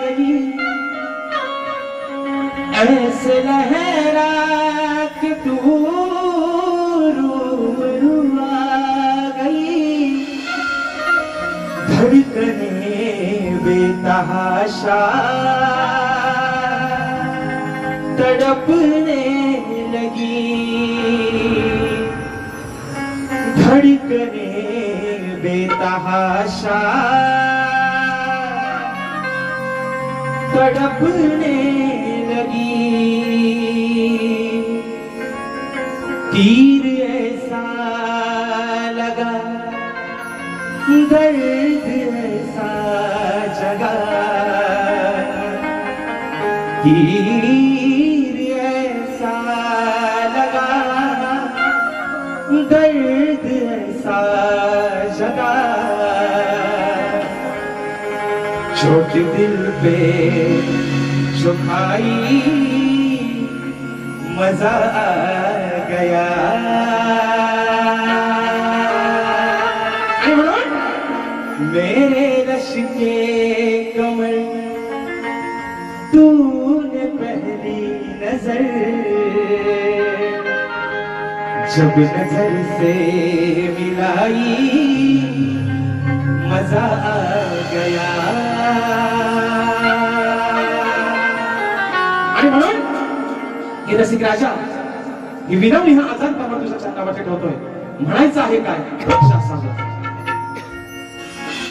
गई। ऐसे लहरा के तू रूबरू गई। धड़कने बेतहाशा। तड़पने लगी। धड़कने बेतहाशा। तड़पने लगी। तीर ऐसा लगा दर्द ऐसा जगा। तीर ऐसा लगा दर्द ऐसा जगा। चोट दिल पे छुपाई मजा आ गया। मेरे रश के कमर तूने पहली नजर। जब नजर से मिलाई मजा आ हे रसिक राजा ही विनवणी हा आजार पामा तुझ्या चरणावरती ठेवतोय. म्हणायचं आहे काय? लक्षात